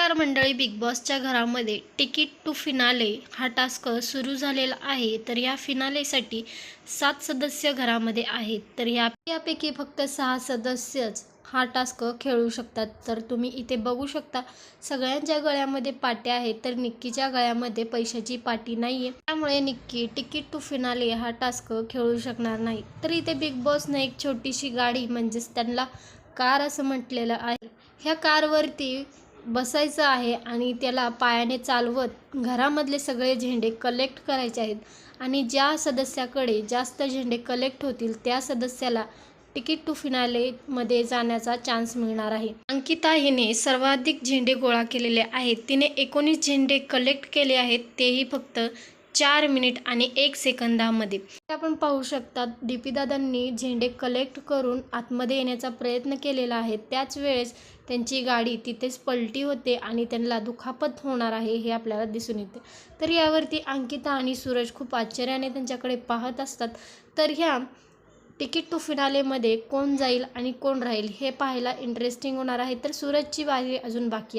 नमस्कार मंडळी बिग बॉसच्या घरामध्ये तिकीट टू फिनाले हा टास्क सुरू झालेला आहे. तर या फिनालेसाठी सात सदस्य घरामध्ये आहेत. तर या यापैकी फक्त सहा सदस्यच हा टास्क खेळू शकतात. तर तुम्ही इथे बघू शकता सगळ्यांच्या गळ्यामध्ये पाट्या आहेत तर निक्कीच्या गळ्यामध्ये पैशाची पाटी नाही आहे त्यामुळे निक्की तिकीट टू फिनाले हा टास्क खेळू शकणार नाही. तर इथे बिग बॉसने एक छोटीशी गाडी म्हणजेच त्यांना कार असं म्हटलेलं आहे. ह्या कारवरती बसायचं आहे आणि त्याला पायाने चालवत घरामधले सगळे झेंडे कलेक्ट करायचे आहेत. आणि ज्या सदस्याकडे जास्त झेंडे कलेक्ट होतील त्या सदस्याला तिकीट टू फिनालेमध्ये जाण्याचा चान्स मिळणार आहे. अंकिता हिने सर्वाधिक झेंडे गोळा केलेले आहेत. तिने एकोणीस झेंडे कलेक्ट केले आहेत. तेही फक्त चार मिनिट आणि एक सेकंदामध्ये. आपण पाहू शकता डी पी दादांनी झेंडे कलेक्ट करून आतमध्ये येण्याचा प्रयत्न केलेला आहे. त्याच वेळेस त्यांची गाडी तिथेच पलटी होते आणि त्यांना दुखापत होणार आहे हे आपल्याला दिसून येते. तर यावरती अंकिता आणि सूरज खूप आश्चर्याने त्यांच्याकडे पाहत असतात. तर ह्या तिकीट टू फिनालेमध्ये कोण जाईल आणि कोण राहील हे पाहायला इंटरेस्टिंग होणार आहे. तर सूरजची बारी अजून बाकी आहे.